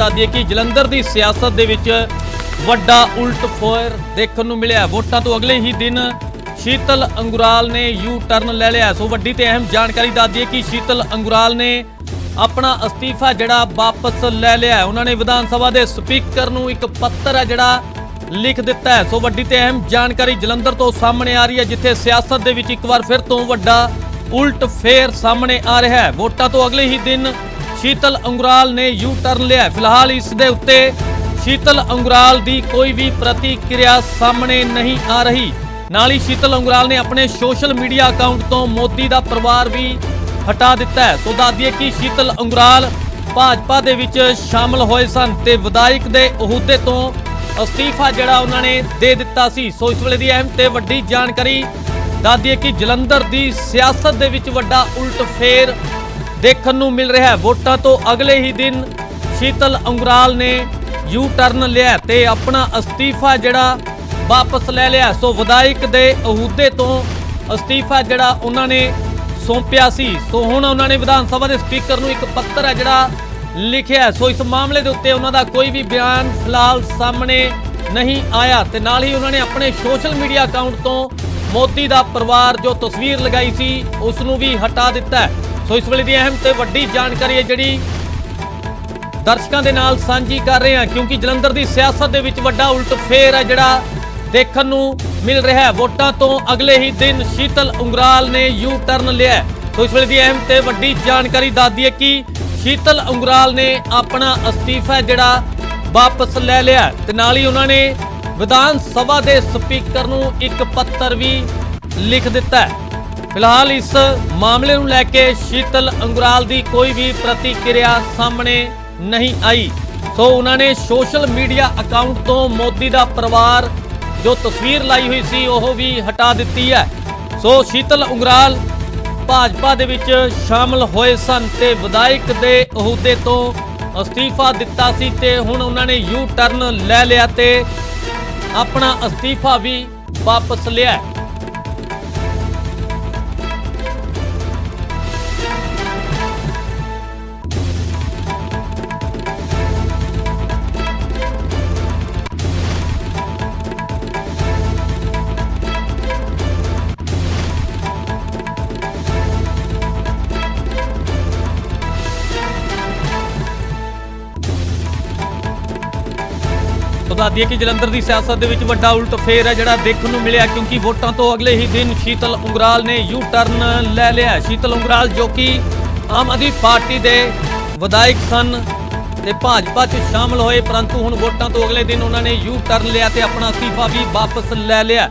ਦੱਸ ਦਈਏ ਕਿ ਜਲੰਧਰ ਦੀ ਸਿਆਸਤ ਦੇ ਵਿੱਚ ਵੱਡਾ ਉਲਟ ਫੇਰ ਦੇਖਣ ਨੂੰ ਮਿਲਿਆ। ਵੋਟਾਂ ਤੋਂ ਅਗਲੇ ਹੀ ਦਿਨ ਸ਼ੀਤਲ ਅੰਗੁਰਾਲ ਨੇ ਯੂ ਟਰਨ ਲੈ ਲਿਆ। ਸੋ ਵੱਡੀ ਤੇ ਅਹਿਮ ਜਾਣਕਾਰੀ ਦੱਸ ਦਈਏ ਕਿ ਸ਼ੀਤਲ ਅੰਗੁਰਾਲ ਨੇ ਆਪਣਾ ਅਸਤੀਫਾ ਜਿਹੜਾ ਵਾਪਸ ਲੈ ਲਿਆ ਉਹਨਾਂ ਨੇ ਵਿਧਾਨ ਸਭਾ ਦੇ ਸਪੀਕਰ ਨੂੰ ਇੱਕ ਪੱਤਰ ਹੈ ਜਿਹੜਾ ਲਿਖ ਦਿੱਤਾ ਹੈ। ਸੋ ਵੱਡੀ ਤੇ ਅਹਿਮ ਜਾਣਕਾਰੀ ਜਲੰਧਰ ਤੋਂ ਸਾਹਮਣੇ ਆ ਰਹੀ ਹੈ, ਜਿੱਥੇ ਸਿਆਸਤ ਦੇ ਵਿੱਚ ਇੱਕ ਵਾਰ ਫਿਰ ਤੋਂ ਵੱਡਾ ਉਲਟ ਫੇਰ ਸਾਹਮਣੇ ਆ ਰਿਹਾ ਹੈ। ਵੋਟਾਂ ਤੋਂ ਅਗਲੇ ਹੀ ਦਿਨ ਸ਼ੀਤਲ ਅੰਗੁਰਾਲ ਨੇ ਯੂ ਟਰਨ ਲਿਆ। ਫਿਲਹਾਲ ਇਸ ਦੇ ਉੱਤੇ ਸ਼ੀਤਲ ਅੰਗੁਰਾਲ ਦੀ ਕੋਈ ਵੀ ਪ੍ਰਤੀਕਿਰਿਆ ਸਾਹਮਣੇ ਨਹੀਂ ਆ ਰਹੀ। ਨਾਲ ਹੀ ਸ਼ੀਤਲ ਅੰਗੁਰਾਲ ਨੇ ਆਪਣੇ ਸੋਸ਼ਲ ਮੀਡੀਆ ਅਕਾਊਂਟ ਤੋਂ ਮੋਦੀ ਦਾ ਪਰਿਵਾਰ ਵੀ ਹਟਾ ਦਿੱਤਾ ਹੈ। ਸੋ ਦੱਸਦੀਏ ਕਿ ਸ਼ੀਤਲ ਅੰਗੁਰਾਲ ਭਾਜਪਾ ਦੇ ਵਿੱਚ ਸ਼ਾਮਲ ਹੋਏ ਸਨ ਤੇ ਵਿਧਾਇਕ ਦੇ ਅਹੁਦੇ ਤੋਂ ਅਸਤੀਫਾ ਜਿਹੜਾ ਉਹਨਾਂ ਨੇ ਦੇ ਦਿੱਤਾ ਸੀ। ਸੋ ਇਸ ਵੇਲੇ ਦੀ ਅਹਿਮ ਤੇ ਵੱਡੀ ਜਾਣਕਾਰੀ ਦੱਸਦੀਏ ਕਿ ਜਲੰਧਰ ਦੀ ਸਿਆਸਤ ਦੇ ਵਿੱਚ ਵੱਡਾ ਉਲਟ ਫੇਰ ਦੇਖਣ ਨੂੰ ਮਿਲ ਰਿਹਾ ਹੈ। ਵੋਟਾਂ ਤੋਂ ਅਗਲੇ ਹੀ ਦਿਨ ਸ਼ੀਤਲ ਅੰਗਰਾਲ ਨੇ ਯੂ ਟਰਨ ਲਿਆ ਤੇ ਆਪਣਾ ਅਸਤੀਫਾ ਜਿਹੜਾ ਵਾਪਸ ਲੈ ਲਿਆ। ਸੋ ਵਿਧਾਇਕ ਦੇ ਅਹੁਦੇ ਤੋਂ ਅਸਤੀਫਾ ਜਿਹੜਾ ਉਹਨਾਂ ਨੇ ਸੌਂਪਿਆ ਸੀ। ਸੋ ਹੁਣ ਉਹਨਾਂ ਨੇ ਵਿਧਾਨ ਸਭਾ ਦੇ ਸਪੀਕਰ ਨੂੰ ਇੱਕ ਪੱਤਰ ਹੈ ਜਿਹੜਾ ਲਿਖਿਆ ਸੋ ਇਸ ਮਾਮਲੇ ਦੇ ਉੱਤੇ ਉਹਨਾਂ ਦਾ ਕੋਈ ਵੀ ਬਿਆਨ ਫਿਲਹਾਲ ਸਾਹਮਣੇ ਨਹੀਂ ਆਇਆ ਤੇ ਨਾਲ ਹੀ ਉਹਨਾਂ ਨੇ ਆਪਣੇ ਸੋਸ਼ਲ ਮੀਡੀਆ ਅਕਾਊਂਟ ਤੋਂ ਮੋਦੀ ਦਾ ਪਰਿਵਾਰ ਜੋ ਤਸਵੀਰ ਲਗਾਈ ਸੀ, ਉਸ ਨੂੰ ਵੀ ਹਟਾ ਦਿੱਤਾ ਹੈ। ਸੋ ਇਸ ਵੇਲੇ ਦੀ ਅਹਿਮ ਤੇ ਵੱਡੀ ਜਾਣਕਾਰੀ ਹੈ ਜਿਹੜੀ ਦਰਸ਼ਕਾਂ ਦੇ ਨਾਲ ਸਾਂਝੀ ਕਰ ਰਹੇ ਹਾਂ, ਕਿਉਂਕਿ ਜਲੰਧਰ ਦੀ ਸਿਆਸਤ ਦੇ ਵਿੱਚ ਵੱਡਾ ਉਲਟ ਫੇਰ ਹੈ ਜਿਹੜਾ ਦੇਖਣ ਨੂੰ ਮਿਲ ਰਿਹਾ ਹੈ। ਵੋਟਾਂ ਤੋਂ ਅਗਲੇ ਹੀ ਦਿਨ ਸ਼ੀਤਲ ਉਂਗਰਾਲ ਨੇ ਯੂ ਟਰਨ ਲਿਆ ਹੈ। ਸੋ ਇਸ ਵੇਲੇ ਦੀ ਅਹਿਮ ਤੇ ਵੱਡੀ ਜਾਣਕਾਰੀ ਦੱਸਦੀ ਹੈ ਕਿ ਸ਼ੀਤਲ ਉਂਗਰਾਲ ਨੇ ਆਪਣਾ ਅਸਤੀਫਾ ਜਿਹੜਾ ਵਾਪਸ ਲੈ ਲਿਆ ਹੈ। ਤੇ ਨਾਲ ਹੀ ਉਹਨਾਂ ਨੇ ਵਿਧਾਨ ਸਭਾ ਦੇ ਸਪੀਕਰ ਨੂੰ ਇੱਕ ਪੱਤਰ ਵੀ ਲਿਖ ਦਿੱਤਾ ਫਿਲਹਾਲ ਇਸ ਮਾਮਲੇ ਨੂੰ ਲੈ ਕੇ ਸ਼ੀਤਲ ਅੰਗਰਾਲ ਦੀ ਕੋਈ ਵੀ ਪ੍ਰਤੀਕਿਰਿਆ ਸਾਹਮਣੇ ਨਹੀਂ ਆਈ। ਸੋ ਉਹਨਾਂ ਨੇ ਸੋਸ਼ਲ ਮੀਡੀਆ ਅਕਾਊਂਟ ਤੋਂ ਮੋਦੀ ਦਾ ਪਰਿਵਾਰ ਜੋ ਤਸਵੀਰ ਲਾਈ ਹੋਈ ਸੀ, ਉਹ ਵੀ ਹਟਾ ਦਿੱਤੀ ਹੈ। ਸੋ ਸ਼ੀਤਲ ਅੰਗਰਾਲ ਭਾਜਪਾ ਦੇ ਵਿੱਚ ਸ਼ਾਮਲ ਹੋਏ ਸਨ ਤੇ ਵਿਧਾਇਕ ਦੇ ਅਹੁਦੇ ਤੋਂ ਅਸਤੀਫਾ ਦਿੱਤਾ ਸੀ ਤੇ ਹੁਣ ਉਹਨਾਂ ਨੇ ਯੂ ਟਰਨ ਲੈ ਲਿਆ ਤੇ ਆਪਣਾ ਅਸਤੀਫਾ ਵੀ ਵਾਪਸ ਲਿਆ ਹੈ। ਕਿ ਜਲੰਧਰ ਦੀ ਸਿਆਸਤ ਦੇ ਵਿੱਚ ਵੱਡਾ ਉਲਟ ਫੇਰ ਹੈ ਜਿਹੜਾ ਦੇਖਣ ਨੂੰ ਮਿਲਿਆ ਕਿਉਂਕਿ ਵੋਟਾਂ ਤੋਂ ਅਗਲੇ ਹੀ ਦਿਨ ਸ਼ੀਤਲ ਉਂਗਰਾਲ ਨੇ ਯੂ ਟਰਨ ਲੈ ਲਿਆ ਸ਼ੀਤਲ ਉਂਗਰਾਲ ਜੋ ਕਿ ਆਮ ਆਦਮੀ ਪਾਰਟੀ ਦੇ ਵਿਧਾਇਕ ਸਨ ਤੇ ਭਾਜਪਾ 'ਚ ਸ਼ਾਮਲ ਹੋਏ, ਪਰੰਤੂ ਹੁਣ ਵੋਟਾਂ ਤੋਂ ਅਗਲੇ ਦਿਨ ਉਹਨਾਂ ਨੇ ਯੂ ਟਰਨ ਲਿਆ ਤੇ ਆਪਣਾ ਅਸਤੀਫਾ ਵੀ ਵਾਪਸ ਲੈ ਲਿਆ